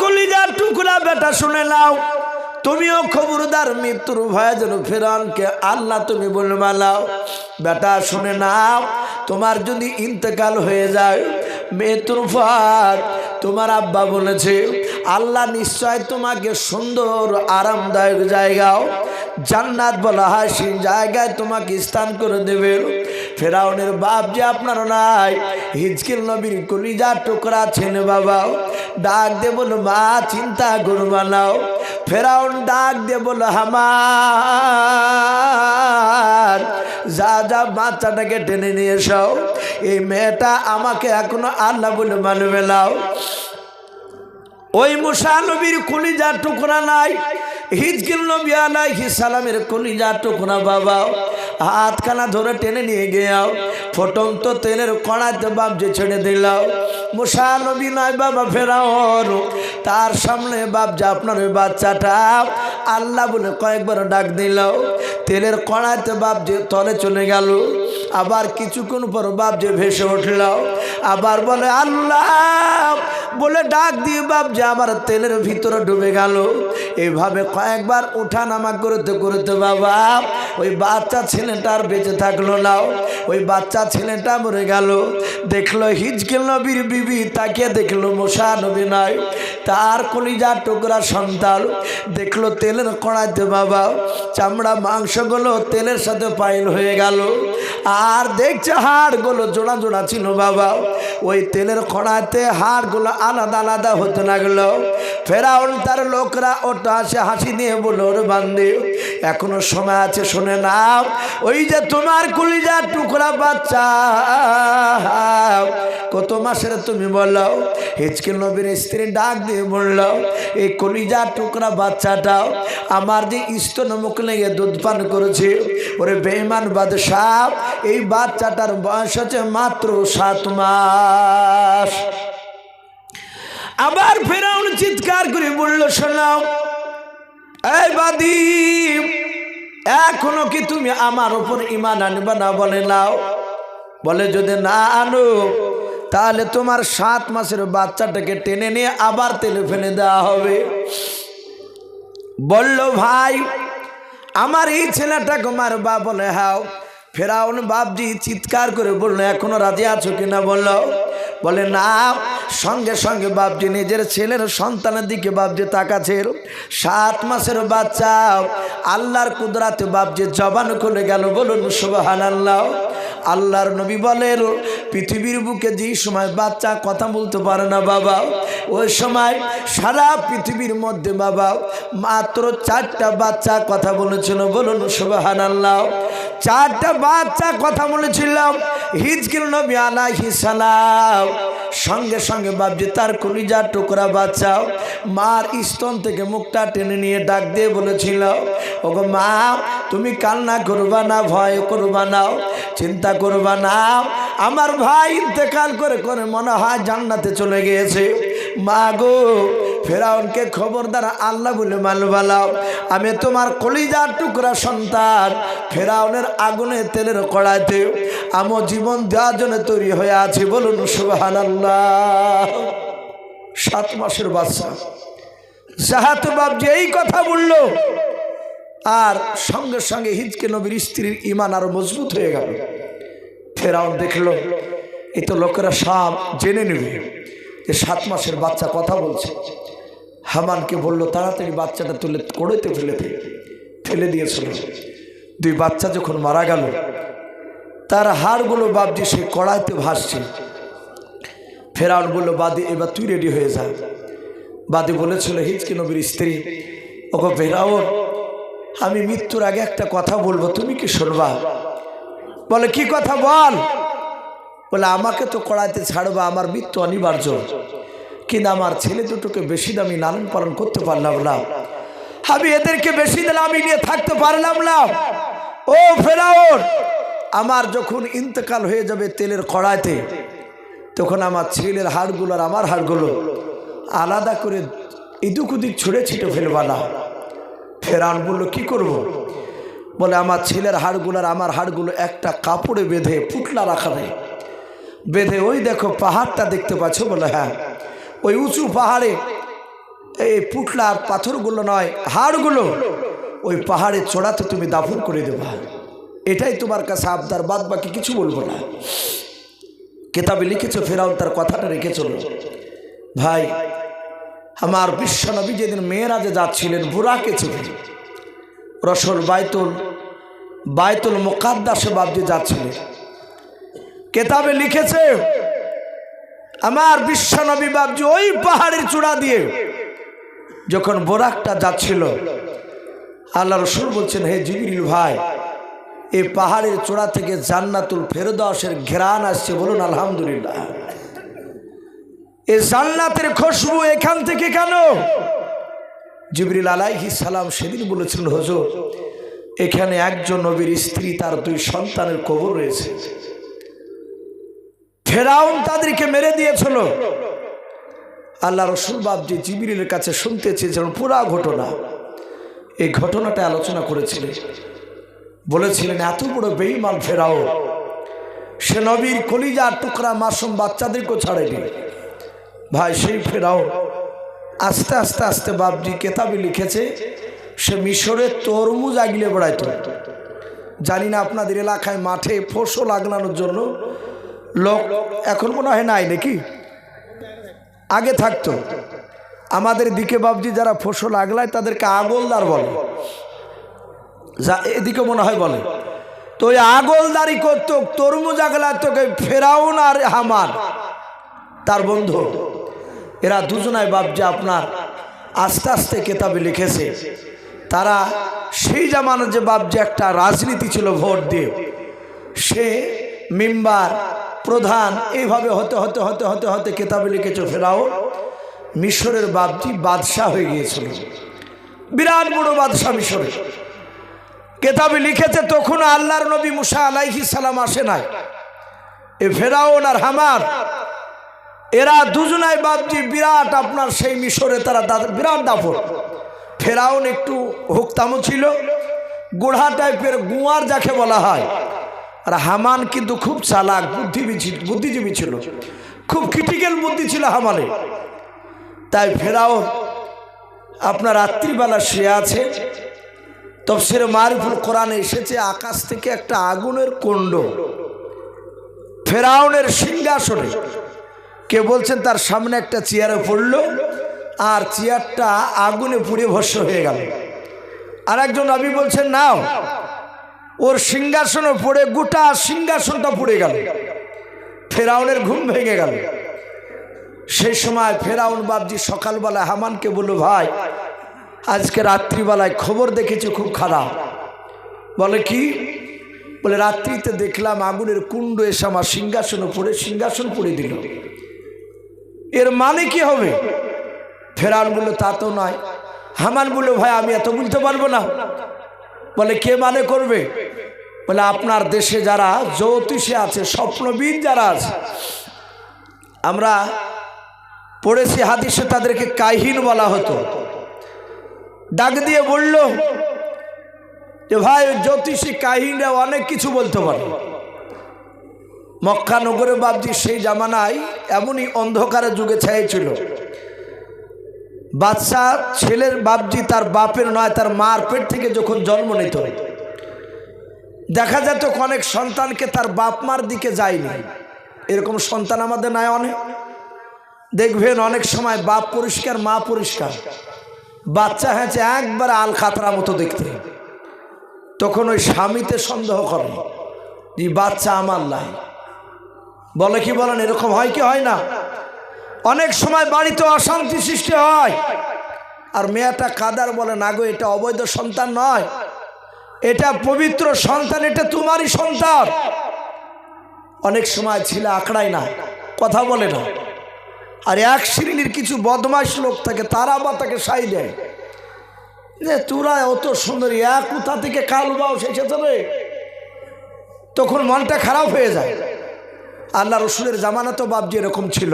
কলিজার টুকরা বেটা শুনে নাও। তুমিও খবরদার মৃত্যুর ভয়ে যেন ফেরানকে আল্লাহ তুমি বলে মালাও। বেটা শুনে নাও, তোমার যদি ইন্তেকাল হয়ে যায়, মৃত্যুর ফার তোমার আব্বা বলেছে আল্লাহ নিশ্চয় তোমাকে সুন্দর, আরামদায়ক জায়গাও জান্নাত বলা হয়, সেই জায়গায় তোমাকে স্থান করে দেবে। ফেরাউনের বাপ যে আপনার নাই, হিজকিল নবীর কলিজা টুকরা ছেলে বাবা ডাক দে বলো, মা, চিন্তা করবা নাও। ফেরাউন ডাক দে বলো, হামার, যা যা, বাচ্চাটাকে টেনে নিয়ে এসাও এই মেয়েটা আমাকে এখনও আল্লাহ বলে মানবে নাও ওই মুসা নবীর কলিজা টুকরা নাই হিজকিল নবী আলাইহি সালামের কলিজা টুকরা বাবা হাতখানা ধরে টেনে নিয়ে গিয়াও। ফটন্ত তেলের কড়াইতে বাবজে ছেড়ে দিলাও। মুসা নবী নয় বাবা ফেরাওর তার সামনে বাবজা আপনার ওই বাচ্চাটা। আল্লাহ বলে কয়েকবার ডাক দিলাও। তেলের কড়াইতে বাবজে তলে চলে গেল। আবার কিছুক্ষণ পর বাবজে ভেসে উঠলাও। আবার বলে, আল্লাহ! বলে ডাক দিয়ে বাপ যে আমার তেলের ভিতরে ডুবে গেল। এভাবে কয়েকবার উঠা নামা করতে করতে বাবা, ওই বাচ্চা ছেলেটা আর বেঁচে থাকল না। ওই বাচ্চা ছেলেটা মরে গেল। দেখল হিজকেল নবীর বিবি তাকে দেখল মশা নবী নয় তার কলিজা টুকরা সন্তান। দেখল তেলের কড়াইতে বাবা, চামড়া, মাংসগুলো তেলের সাথে পাইল হয়ে গেল। আর দেখছে হাড়গুলো জোড়া জোড়া ছিল বাবা। ওই তেলের কড়াইতে হাড়গুলো আলাদা আলাদা হতে লাগল। ফেরাউন তার লোকরা ওটা হাসি হাসি দিয়ে বলল, ওর বান্ধে এখনও সময় আছে, শুনে নাও। ওই যে তোমার কুলিজা টুকরা বাচ্চা। কত মাসের তুমি বলল হিচকিল নবীর স্ত্রী ডাক দিয়ে বলল, এই কলিজা টুকরা বাচ্চাটাও আমার যে স্তন মুখ লেগে দুধ পান করেছে, ওরে বেইমান বাদশাহ, এই বাচ্চাটার বয়স হচ্ছে মাত্র সাত মাস। আবার ফেরাউন চিৎকার করে বলল, শোনাও, এই বাদি এখনও কি তুমি আমার উপর ইমান আনবা না বলে নাও? বলে যদি না আনো, তাহলে তোমার সাত মাসের বাচ্চাটাকে টেনে নিয়ে আবার তেলে ফেলে দেওয়া হবে। বলল, ভাই, আমার এই ছেলেটাকে মারবা বলে, হাও। ফেরাউন বাপজি চিৎকার করে বলল, এখনও রাজি আছো কিনা? বলল বলে, না, সঙ্গে সঙ্গে বাপজি নিজের ছেলের সন্তানের দিকে বাপজি তাকাছে সাত মাসের বাচ্চা। আল্লাহর কুদরাতে বাপজি জবান খুলে গেল, বলুন সুবাহান আল্লাহ আল্লাহর নবী বলেন পৃথিবীর বুকে যেই সময় বাচ্চা কথা বলতে পারে না বাবা, ওই সময় সারা পৃথিবীর মধ্যে বাবা মাত্র চারটা বাচ্চা কথা বলেছিল। বলুন সুবাহান আল্লাহ চারটা বাচ্চা কথা বলেছিলাম হিজকির নবী আলাইহি সালাম। সঙ্গে সঙ্গে বাবজি তার কলিজার টুকরা বাচ্চা মার স্তন থেকে মুখটা টেনে নিয়ে ডাক দিয়ে বলেছিল, ওগো মা, তুমি কান্না করবা না, ভয় করবা না, চিন্তা করবা না। আমার ভাই ইন্তেকাল করে করে মনে হয় জান্নাতে চলে গিয়েছে। মা গো, ফেরাউনকে খবরদার আল্লাহ বলে মালবালাও আমি তোমার কলিজার টুকরা সন্তান, ফেরাউনের আগুনে তেলের কড়াইতে। আমো জীবন দেওয়ার জন্য তৈরি হয়ে আছি, বলুন সুবাহান সাত মাসের বাচ্চা। জাহাত বাপ যে এই কথা বলল, আর সঙ্গে সঙ্গে হিজকে নবীর স্ত্রীর ইমান আরও মজবুত হয়ে গেল। ফেরাউন দেখল, এই তো লোকেরা সাপ জেনে নেবে যে সাত মাসের বাচ্চা কথা বলছে। হামানকে বলল, তাড়াতাড়ি বাচ্চাটা তুলে, কড়েতে ফেলে ফেলে দিয়েছিল দুই বাচ্চা যখন মারা গেল, তার হাড়গুলো বাবজি সে কড়াইতে ভাসছে। ফেরাউন বলল, বাদি, এবার তুই রেডি হয়ে যা। বাদি বলেছিল, হিজকি নবীর স্ত্রী ওকে ফেরাউন, আমি মৃত্যুর আগে একটা কথা বলব, তুমি কি শুনবা? বলে, কি কথা বল? বলে, আমাকে তো কড়াইতে ছাড়বা, আমার মৃত্যু অনিবার্য। কিন্তু আমার ছেলে দুটোকে বেশি দামি লালন পালন করতে পারলাম না। আমি এদেরকে বেশি দিন আমি নিয়ে থাকতে পারলাম না। ও ফেরাওর আমার যখন ইন্তকাল হয়ে যাবে তেলের কড়াইতে, তখন আমার ছেলের হাড়গুলো আর আমার হাড়গুলো আলাদা করে ইদুক উদিক ছুঁড়ে ছিটে ফেলবা না। ফেরান বলল, কি করব। বলে, আমার ছেলের হাড়গুলো আর আমার হাড়গুলো একটা কাপড়ে বেঁধে পুটলা রাখা নেই। বেঁধে ওই দেখো পাহাড়টা দেখতে পাচ্ছ? বলে হ্যাঁ। ওই উঁচু পাহাড়ে এই পুটলার পাথরগুলো নয়, হাড়গুলো। ওই পাহাড়ে চড়াতে তুমি দাফন করে দেবা। এটাই তোমার কাছে আবদার বাদ বাকি কিছু বলব না। কেতাবে লিখেছ, ফেরাউন তার কথাটা রেখে চলো। ভাই, আমার বিশ্বনবী যেদিন মেয়েরা যে যাচ্ছিলেন বুড়াকে ছিলেন রসল বাইতুল বাইতুল মোকাদ্দাসে বাবজি যাচ্ছিলেন কেতাবে লিখেছে, আমার বিশ্বনবী বাবজি ওই পাহাড়ের চূড়া দিয়ে যখন বোরাকটা যাচ্ছিল, আল্লাহ রসুল বলছেন, হে জিবিল ভাই, এই পাহাড়ের চূড়া থেকে জান্নাতুল ফেরদাসের ঘেরান আসছে বলুন আলহামদুলিল্লাহ। এই জান্নাতের খুশবু এখান থেকে কেন? জিবরিল আলাইহি সালাম সেদিন বলেছিলেন, হজুর, এখানে একজন নবীর স্ত্রী তার দুই সন্তানের কবর রয়েছে। ফেরাউন তাদেরকে মেরে দিয়েছিল। আল্লাহ রসুল বাবজি জিবিরের কাছে শুনতে চেয়েছিলেন, পুরা ঘটনা। এই ঘটনাটা আলোচনা করেছিলেন। বলেছিলেন, এত বড় বেইমান ফেরাও সে নবীর কলিজার টুকরা মাসুম বাচ্চাদেরকেও ছাড়েনি। ভাই, সেই ফেরাও আস্তে আস্তে আস্তে বাবজি কেতাবে লিখেছে, সে মিশরের তরমুজ আগলে বেড়াইতো। জানি না আপনাদের এলাকায় মাঠে ফসল আগলানোর জন্য লোক এখন মনে হয় নাই নাকি? আগে থাকতো। আমাদের দিকে বাবজি যারা ফসল আগলায় তাদেরকে আগলদার বলে। যা এদিকে মনে হয় বলে। তো ওই আগলদারি করতো, তরমুজ আগলায় তোকে ফেরাউন আর হামার, তার বন্ধু। এরা দুজনায় বাবজি আপনার আস্তে আস্তে কেতাবে লিখেছে। তারা সেই জামানোর যে বাবজি একটা রাজনীতি ছিল ভোট দিয়ে। সে মেম্বার প্রধান, এইভাবে হতে হতে হতে হতে হতে কেতাবে লিখেছে ফেরাও মিশরের বাপটি বাদশাহ হয়ে গিয়েছিল। বিরাট বড় বাদশাহ মিশরে। কেতাবে লিখেছে, তখন আল্লাহর নবী মুসা আলাইহি সালাম আসে নাই। এ ফেরাউন আর হামার এরা দুজনাই বাপজি বিরাট আপনার সেই মিশরে তারা বিরাট দাফর ফেরাউন একটু হুকতামও ছিল, গোড়া টাইপের গুয়ার যাকে বলা হয়। আর হামান কিন্তু খুব চালাক বুদ্ধিজীবী বুদ্ধিজীবী ছিল। খুব ক্রিটিক্যাল বুদ্ধি ছিল হামানে তাই ফেরাও আপনার রাত্রিবেলা সে আছে। তফসির মারিফুল কোরআনে এসেছে, আকাশ থেকে একটা আগুনের কুণ্ড। ফেরাউনের সিংহাসনে কে বলছেন, তার সামনে একটা চেয়ারে পড়ল, আর চেয়ারটা আগুনে পুড়ে ভস্য হয়ে গেল। আর একজন নবী বলছেন, নাও, ওর সিংহাসনও পড়ে, গোটা সিংহাসনটা পড়ে গেল। ফেরাউনের ঘুম ভেঙে গেল। সেই সময় ফেরাউন বাবজি সকালবেলায় হামানকে বলল, ভাই, আজকে রাত্রিবেলায় খবর দেখেছি, খুব খারাপ। বলে, কি? বলে, রাত্রিতে দেখলাম আগুনের কুণ্ড এসে আমার সিংহাসনও পড়ে, সিংহাসন পড়ে দিল। এর মানে কি হবে? ফেরাউন বলল, তা তো নয়। হামান বলল, ভাই, আমি এত বুঝতে পারব না। বলে, কে মানে করবে? বলে, আপনার দেশে যারা জ্যোতিষে আছে, স্বপ্নবিদ যারা আছে, আমরা পড়েছি হাদিসে তাদেরকে কাহিন বলা হতো। ডাক দিয়ে বলল যে, ভাই, জ্যোতিষী কাহিনরা অনেক কিছু বলতে পারে। মক্কা নগরে বাবজি সেই জামানায় এমনই অন্ধকারের যুগে ছিল বাচ্চা ছেলের বাপজি তার বাপের নয়, তার মার পেট থেকে যখন জন্ম নিত, দেখা যেত অনেক সন্তানকে তার বাপ মার দিকে যায়নি। এরকম সন্তান আমাদের নাই অনেক। দেখবেন অনেক সময় বাপ পরিষ্কার, মা পরিষ্কার। বাচ্চা হয়েছে একবার আল খাতরা মতো দেখতে। তখন ওই স্বামীতে সন্দেহ করে যে বাচ্চা আমার নাই। বলে কি বলেন? এরকম হয় কি হয় না? অনেক সময় বাড়িতে অশান্তি সৃষ্টি হয়। আর মেয়েটা কাদার বলে, না গো, এটা অবৈধ সন্তান নয়। এটা পবিত্র সন্তান, এটা তোমারই সন্তান। অনেক সময় ছিল আঁকড়ায় না, কথা বলে না। আর এক শ্রেণির কিছু বদমাস লোক থাকে, তারা বা তাকে সাই দেয়। যে তোরা অত সুন্দরী, এক কোথা থেকে কালো বাউ এসেছে রে। তখন মনটা খারাপ হয়ে যায়। আল্লাহ রসুলের জামানা তো বাবজি এরকম ছিল।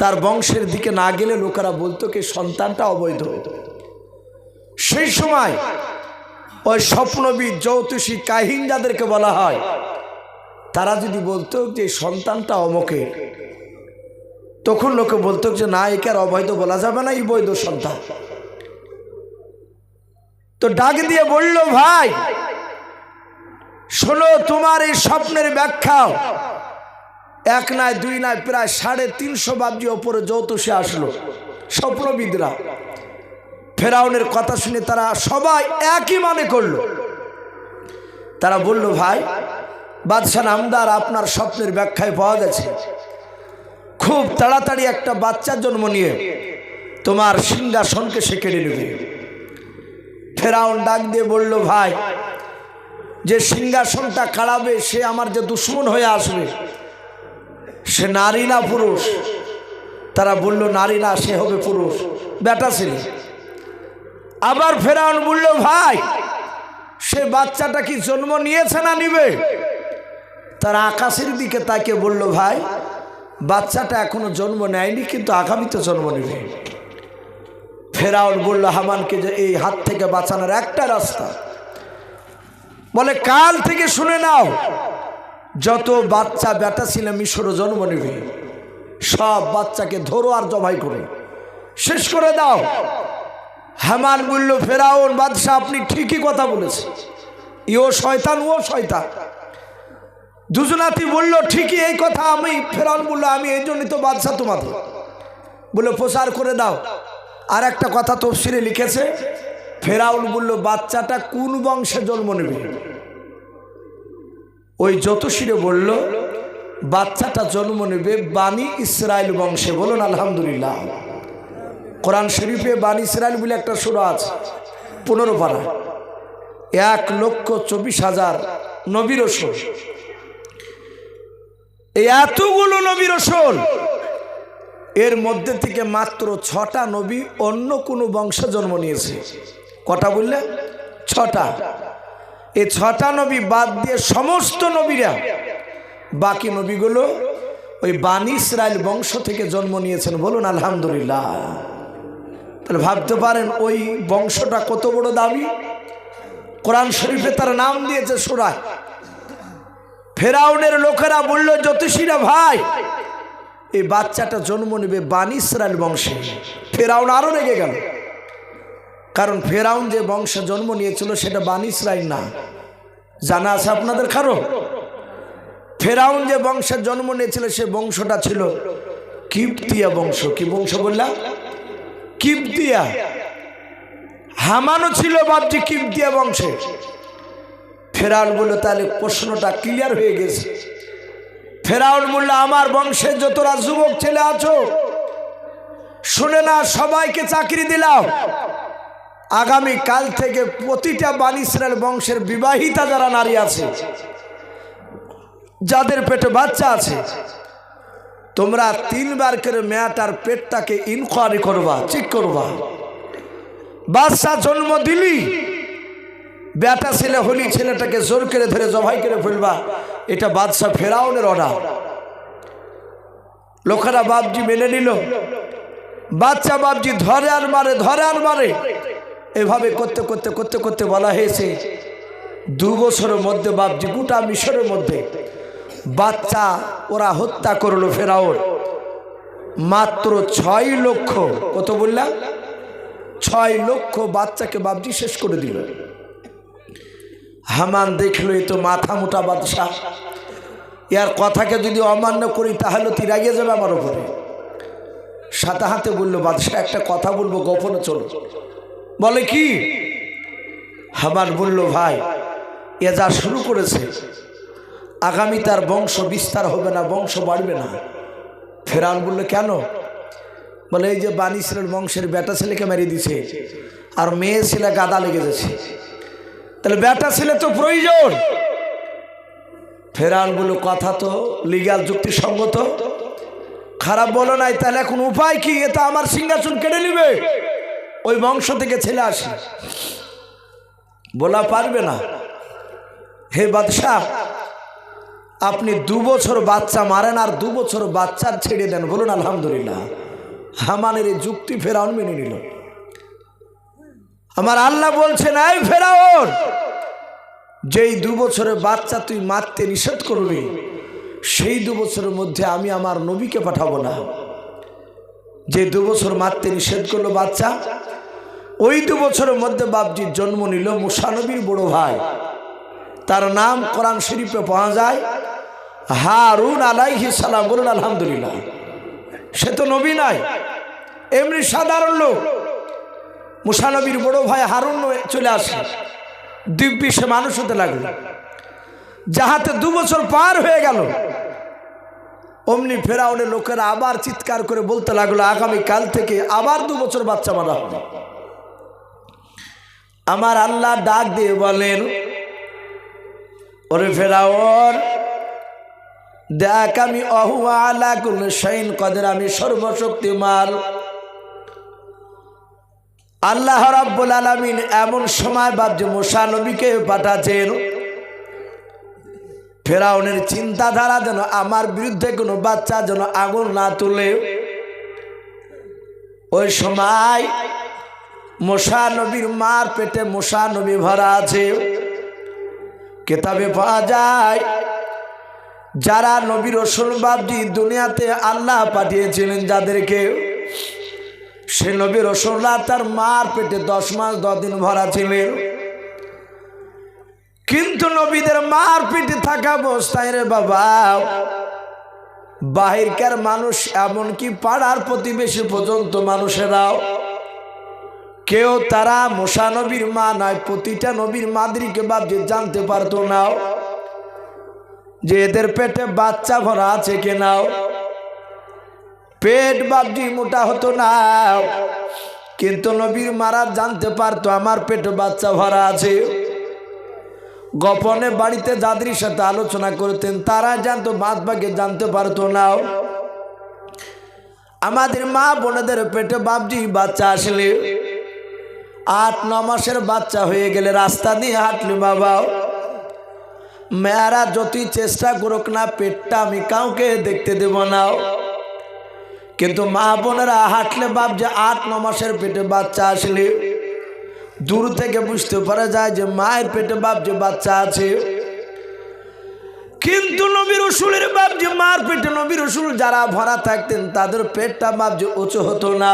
তার বংশের দিকে না গেলে লোকেরা বলতো কি, সন্তানটা অবৈধ। সেই সময় ওই স্বপ্নবিদ জ্যোতিষী, কাহিন যাদেরকে বলা হয়, তারা যদি বলতো যে সন্তানটা অমকের তখন লোকে বলতো যে না, একে আর অবৈধ বলা যাবে না, এই বৈধ সন্তান। তো ডাক দিয়ে বলল, ভাই শোনো, তোমার এই স্বপ্নের ব্যাখ্যাও এক নয় দুই নয় প্রায় সাড়ে তিনশো বাবজি ওপরে যৌতুষে আসলো। স্বপ্নবিদরা। ফেরাউনের কথা শুনে তারা সবাই একই মানে করল। তারা বলল, ভাই, বাদশাহ নামদার আপনার স্বপ্নের ব্যাখ্যায় পাওয়া গেছে। খুব তাড়াতাড়ি একটা বাচ্চার জন্ম নিয়ে তোমার সিংহাসনকে সে কেড়ে নেবে। ফেরাউন ডাক দিয়ে বলল, ভাই যে সিংহাসনটা কাড়াবে, সে আমার যে দুশ্মন হয়ে আসবে, সে নারী না পুরুষ? তারা বলল, নারী না, সে হবে পুরুষ। বেটা ছেলে। আবার ফেরাউন বলল, ভাই, সে বাচ্চাটা কি জন্ম নিয়েছে না নিবে? তারা আকাশের দিকে তাকে বলল, ভাই, বাচ্চাটা এখনও জন্ম নেয়নি, কিন্তু আগামীতে জন্ম নেবে। ফেরাউন বলল, হামানকে যে এই হাত থেকে বাঁচানোর একটা রাস্তা বলে কাল থেকে শুনে নাও, যত বাচ্চা বেটা ছিল মিশরও জন্ম নেবে, সব বাচ্চাকে ধরো আর জবাই করো। শেষ করে দাও। হামান বলল, ফেরাউন বাদশাহ, আপনি ঠিকই কথা বলেছেন। ইও শয়তান, ও শয়তান। দুজনাতি বলল, ঠিকই এই কথা আমি। ফেরাউন বলল, আমি এই জন্যই তো বাদশাহ তোমাদের। বলে প্রচার করে দাও। আর একটা কথা তফসিরে লিখেছে ফেরাউন বলল বাচ্চাটা কোন বংশে জন্ম নেবে? ওই জ্যোতিষীরে বলল, বাচ্চাটা জন্ম নেবে বানি ইসরায়েল বংশে। বলুন, আলহামদুলিল্লাহ। কোরআন শরীফে বানি ইসরায়েল বলে একটা সুরা আছে, পনেরো পারা। এক লক্ষ চব্বিশ হাজার নবীর এতগুলো নবীর এর মধ্যে থেকে মাত্র ছটা নবী অন্য কোনো বংশে জন্ম নিয়েছে। কটা বললে? ছটা। এই ছটা নবী বাদ দিয়ে সমস্ত নবীরা। বাকি নবীগুলো ওই বানি ইসরায়েল বংশ থেকে জন্ম নিয়েছেন বলুন আলহামদুলিল্লাহ। তাহলে ভাবতে পারেন ওই বংশটা কত বড় দাবি কোরআন শরীফে তার নাম দিয়েছে সুরায় ফেরাউনের লোকেরা বলল, জ্যোতিষীরা ভাই, এই বাচ্চাটা জন্ম নেবে বানি ইসরায়েল বংশে। ফেরাউন আরও রেগে গেল। কারণ ফেরাউন যে বংশে জন্ম নিয়েছিল সেটা বানি ইসরায়েল না। জানা আছে আপনাদের কারও? ফেরাউন যে বংশের জন্ম নিয়েছিল সে বংশটা ছিল কিপ্তিয়া বংশ। কি বংশ বললাম কিপ্তিয়া। হামানো ছিল বাবজি কিপ্তিয়া বংশে। ফেরাউন বলল, তাহলে প্রশ্নটা ক্লিয়ার হয়ে গেছে। ফেরাউন বলল, আমার বংশে যতরা যুবক ছেলে আছো, শুনে না সবাইকে চাকরি দিলাম। আগামী কাল থেকে প্রতিটা বানিসরাল বংশের বিবাহিতা যারা নারী আছে, যাদের পেটে বাচ্চা আছে, তোমরা তিনবার করে মেয়াটার পেটটাকে ইনকোয়ারি করবা চেক করবা। বাচ্চা জন্ম দিলি, বেটা ছেলে হলি, ছেলেটাকে জোর করে ধরে জবাই করে ফেলবা। এটা বাদশাহ ফেরাউনের অর্ডার লোকেরা বাপজি মেনে নিল। বাচ্চা বাপজি ধরে আর মারে, ধরে আর মারে। এভাবে করতে করতে করতে করতে বলা হয়েছে, দু বছরের মধ্যে বাপজি, গোটা মিশরের মধ্যে বাচ্চা ওরা হত্যা করল ফেরাউন। মাত্র ছয় লক্ষ, কত বললাম? ছয় লক্ষ বাচ্চাকে বাপজি শেষ করে দিল। হামান দেখল এই তো মাথা মোটা বাদশাহ। ইয়ার কথাকে যদি অমান্য করি, তাহলে তুই রাগিয়ে যাবে আমার উপরে। সাথে হাতে বলল, বাদশাহ, একটা কথা বলব, গোপনে চলো। বলে কি? হামান বলল, ভাই, এ যা শুরু করেছে, আগামী তার বংশ বিস্তার হবে না, বংশ বাড়বে না। ফেরাউন বলল, কেন? বলে, এই যে বানি ছেলের বংশের বেটা ছেলেকে মেরে দিছে আর মেয়ে ছেলে গাদা লেগে যাচ্ছে তাহলে বেটা ছেলে তো প্রয়োজন। ফেরাউন বলল, কথা তো লিগাল যুক্তিসঙ্গত। খারাপ বলো নাই, তাহলে এখন উপায় কি? এ তো আমার সিংহাসন কেড়ে নিবে। ওই বংশ থেকে ছেলে আসে। বলা পারবে না। হে বাদশাহ, আপনি দু বছর বাচ্চা মারেন আর দু বছর বাচ্চার ছেড়ে দেন। বলুন, আলহামদুলিল্লাহ। হামানের এই যুক্তি ফেরাউন মেনে নিল। আমার আল্লাহ বলছেন, এই ফেরাউন, যেই দু বছরের বাচ্চা তুই মারতে নিষেধ করবি, সেই দু বছরের মধ্যে আমি আমার নবীকে পাঠাবো না। যে দু বছর মারতে নিষেধ করল বাচ্চা, ওই দু বছরের মধ্যে বাপজির জন্ম নিল মুসানবীর বড় ভাই। তার নাম কোরআন শরীফে পাওয়া যায়, হারুন আলাইহি সালাম, বলুন আলহামদুলিল্লাহ। সে তো নবী নাই, এমনি সাধারণ লোক। মুসানবীর বড় ভাই হারুন চলে আসে, দিব্যি সে মানুষ হতে লাগল। যাহাতে দু বছর পার হয়ে গেল অমনি ফেরাউনের লোকেরা আবার চিৎকার করে বলতে লাগল, আগামী কাল থেকে আবার দু বছর বাচ্চা মারা হবে। আমার আল্লাহ ডাক দিয়ে বলেন, ওরে ফেরাওর দেখ আমি আলা কুল শাইন কদের আমি সর্বশক্তিমান। আল্লাহ রাব্বুল আলামিন এমন সময় ভাবছে মোসা নবীকে পাঠাচ্ছেন ফেরাউনের চিন্তাধারা যেন আমার বিরুদ্ধে কোনো বাচ্চা যেন আগুন না তুলে। ওই সময় মশা নবীর মার পেটে মশা নবী ভরা আছে। কেতাবে পাওয়া যায়, যারা নবীর রসুল বাবজি দুনিয়াতে আল্লাহ পাঠিয়েছিলেন যাদেরকে, সে নবীর রসুল্লাহ তার মার পেটে দশ মাস দশ দিন ভরা ছিলেন। কিন্তু নবীদের মার পেটে থাকা অবস্থায় রে বাবা। বাহিরকার মানুষ এমনকি পাড়ার প্রতিবেশী পর্যন্ত মানুষেরাও। কেউ তারা মোশা নবীর মা নয়, প্রতিটা নবীর মাদরিকে বাবজি জানতে পারতো না। যে এদের পেটে বাচ্চা ভরা আছে কেনাও পেট বাবজি মোটা হতো না। কিন্তু নবীর মারা জানতে পারতো, আমার পেটে বাচ্চা ভরা আছে। গোপনে বাড়িতে যাদের সাথে আলোচনা করতেন, তারা জানতো, বাদ বাকি জানতে পারতো না। আমাদের মা বোনেদের পেটে বাবজি বাচ্চা আসলে। আট, ন মাসের বাচ্চা হয়ে গেলে রাস্তা দিয়ে হাঁটলে বাবা। মেয়েরা যতই চেষ্টা করুক না, পেটটা আমি কাউকে দেখতে দেব না। কিন্তু মা বোনেরা হাঁটলে বাপ যে আট, ন মাসের পেটে বাচ্চা আসলে। দূর থেকে বুঝতে পারা যায় যে মায়ের পেটে বাপ যে বাচ্চা আছে। কিন্তু নবীর রসুলের বাপ যে মার পেটে নবীর রসুল যারা ভরা থাকতেন, তাদের পেটটা বাপ যে উঁচু হতো না।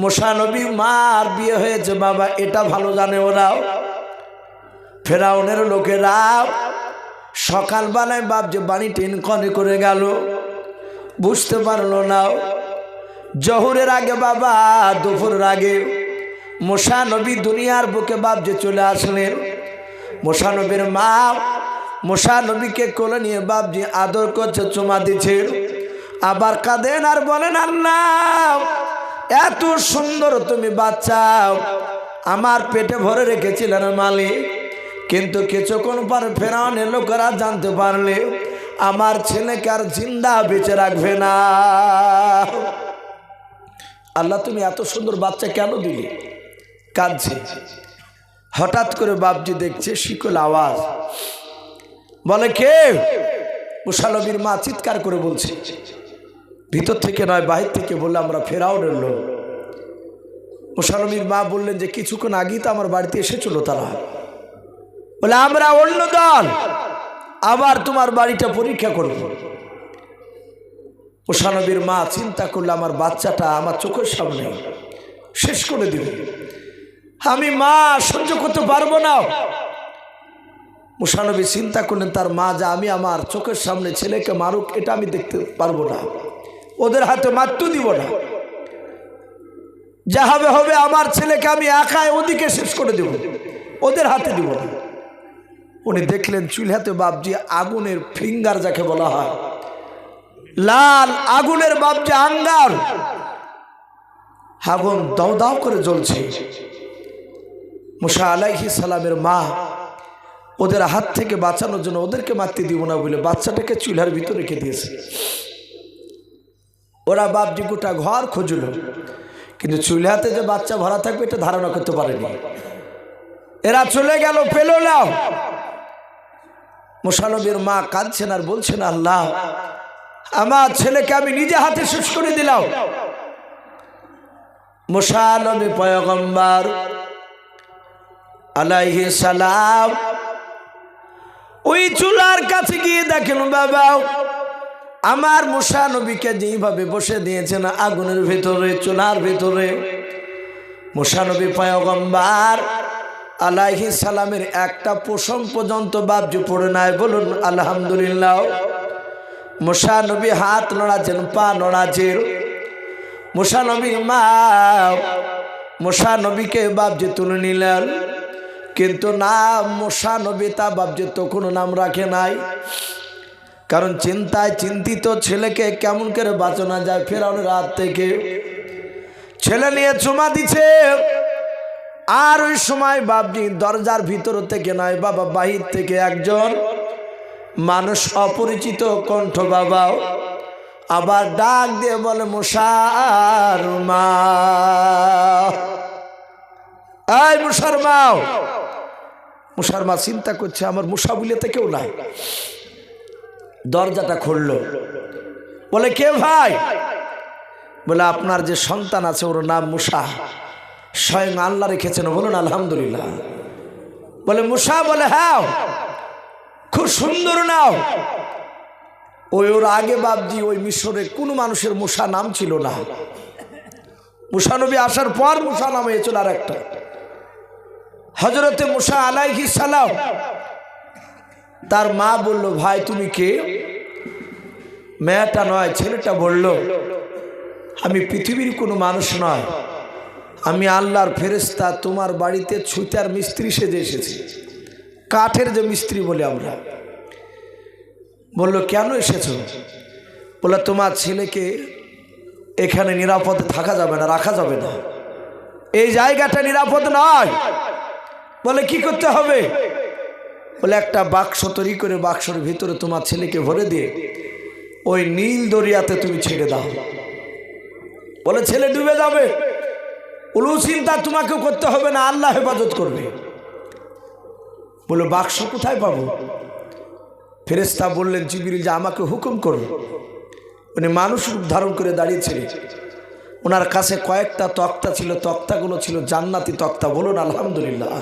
মোশানবী মার বিয়ে হয়েছে, বাবা এটা ভালো জানে ওরাও ফেরাউনের লোকেরা সকালবেলায় বাপ যে বাড়ি টেন কনে করে গেল, বুঝতে পারল না। জহুরের আগে বাবা, দুপুরের আগে মোশানবী দুনিয়ার বুকে বাপ যে চলে আসলেন। মোশানবীর মা মোশানবীকে কোলে নিয়ে বাপজি আদর করছে, চুমা দিচ্ছে। আবার কাঁদেন আর বলেন, আল্লাহ, এত সুন্দর তুমি বাচ্চা। আমার পেটে ভরে রেখেছিলেন মালিক, কিন্তু কিছুক্ষণ পর ফেরাউনের লোকেরা জানতে পারলে আমার ছেলেকে আর জিন্দা বেঁচে রাখবে না। আল্লাহ, তুমি এত সুন্দর বাচ্চা কেন দিলে? কাঁদছে। হঠাৎ করে বাপজি দেখছে শিকল আওয়াজ। বলে, কে? মুসালবীর মা চিৎকার করে বলছে। ভিতর থেকে নয়, বাহির থেকে বললে, আমরা ফেরাউনের লোক। মুসালবীর মা বললেন যে, কিছুক্ষণ আগেই তো আমার বাড়িতে এসেছিল তারা। বলে, আমরা অন্য দল। আবার তোমার বাড়িটা পরীক্ষা করব। মুসানবীর মা চিন্তা করলে, আমার বাচ্চাটা আমার চোখের সামনে শেষ করে দিবে। আমি মা সহ্য করতে পারব না। মুসানবী চিন্তা করলেন, তার মা যা আমি আমার চোখের সামনে ছেলেকে মারুক, এটা আমি দেখতে পারব না। ওদের হাতে মারতেও দিব না। যা হবে হবে, আমার ছেলেকে আমি একাই ওদিকে শেষ করে দেব। ওদের হাতে দিব না। উনি দেখলেন চুলহাতে বাপজি আগুনের ফিঙ্গার যাকে বলা হয়। লাল আগুনের বাপজি আঙ্গার। আগুন দাও দাও করে জ্বলছে। মুসা আলাইহি সালামের মা, ওদের হাত থেকে বাঁচানোর জন্য ওদেরকে মারতে দিব না বলে বাচ্চাটাকে চুলহার ভিতরে রেখে দিয়েছে। ওরা বাপজি গোটা ঘর খুঁজল, কিন্তু চুলহাতে যে বাচ্চা ভরা থাকবে এটা ধারণা করতে পারেনি। এরা চলে গেল পেল না মোশানবীর মা কাঁদছেন আর বলছেন, আল্লাহ, আমার ছেলেকে আমি নিজে হাতে শেষ করে দিলাম। মোশানবী পয়গম্বর আলাইহি সালাম। ওই চুলার কাছে গিয়ে দেখেন, বাবা, আমার মুসা নবীকে যেইভাবে বসে দিয়েছেন আগুনের ভিতরে, চুলার ভিতরে, মুসা নবী পয়গম্বার আলাইহি সালামের একটা পোষণ পর্যন্ত বাবজু পড়ে নাই, বলুন, আলহামদুলিল্লাহ। মুসা নবী হাত নড়াচ্ছেন, পা নড়াচ্ছেন। মুসা নবীর মা, মুসা নবীকে বাবজি তুলে নিলেন। কিন্তু না মুসা নবী তা তো কোনো নাম রাখে নাই। কারণ চিন্তায় চিন্তিত ছেলেকে কেমন করে বাঁচানো যায় ফেরানোর রাত থেকে। ছেলে নিয়ে চুমা দিছে। আর ওই সময় বাবজি দরজার ভিতর থেকে নয় বাবা বাহির থেকে একজন মানুষ অপরিচিত কণ্ঠ বাবাও আবার ডাক দিয়ে বলে, মশার মা। এই মশার মাও মশার মা চিন্তা করছে, আমার মশা বুলেতে কেউ নাই। দরজাটা খুললো। বলে, কে ভাই? বলে, আপনার যে সন্তান আছে, ওর নাম মুসা। স্বয়ং আল্লাহ রেখেছেন। বলুন, আলহামদুলিল্লাহ। বলে, মুসা, বলে হ্যাঁ। খুব সুন্দর নাও। ওই ওর আগে বাবজি ওই মিশরে কোনো মানুষের মুসা নাম ছিল না। মুসানবী আসার পর মুসা নাম হয়েছিল আর একটা হজরতে মুসা আলাইহি সালাম, তার মা বলল, ভাই, তুমি কে? মেয়েটা নয়, ছেলেটা বলল, আমি পৃথিবীর কোনো মানুষ নয়। আমি আল্লাহর ফেরেস্তা তোমার বাড়িতে ছুতার মিস্ত্রি সেজে এসেছি। কাঠের যে মিস্ত্রি বলে আমরা। বলল, কেন এসেছ? বলে তোমার ছেলেকে এখানে নিরাপদে থাকা যাবে না, রাখা যাবে না। এই জায়গাটা নিরাপদ নয়। বলে, কি করতে হবে? বলে, একটা বাক্স তৈরি করে বাক্সর ভিতরে তোমার ছেলেকে ভরে দিয়ে ওই নীল দরিয়াতে তুমি ছেড়ে দাও। বলে, ছেলে ডুবে যাবে। উলু চিন্তা তোমাকে করতে হবে না, আল্লাহ হেফাজত করবে। বলে, বাক্স কোথায় পাবো? ফেরেস্তা বললেন জিবির যে আমাকে হুকুম করুন উনি মানুষ রূপ ধারণ করে দাঁড়িয়েছিলেন। ওনার কাছে কয়েকটা তক্তা ছিল, তক্তাগুলো ছিল জান্নাতি তক্তা। বলুন, আলহামদুলিল্লাহ।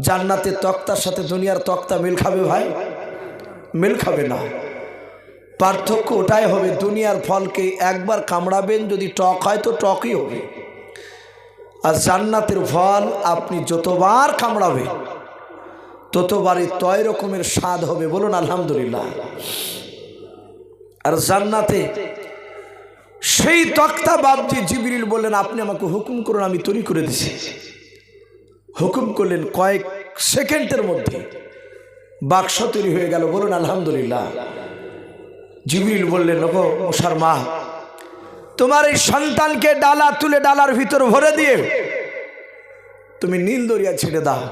জান্নাতের তক্তার সাথে দুনিয়ার তক্তা মিল খাবে ভাই? মিল খাবে না। পার্থক্য ওটাই হবে, দুনিয়ার ফলকে একবার কামড়াবেন, যদি টক হয় তো টকই হবে। আর জান্নাতের ফল আপনি যতবার কামড়াবেন, ততবারই তয় রকমের স্বাদ হবে। বলুন, আলহামদুলিল্লাহ। আর জান্নাতে সেই তক্তা বাবজি জিবিরিল বললেন, আপনি আমাকে হুকুম করুন, আমি তৈরি করে দিছি। হুকুম করলেন কয়েক সেকেন্ডের মধ্যে বাক্স তৈরি হয়ে গেল। বলুন, আলহামদুলিল্লাহ। জিবিল বললেন, ওগো মশার মা তোমার এই সন্তানকে ডালা তুলে ডালার ভিতর ভরে দিয়ে তুমি নীল দরিয়া ছেড়ে দাও।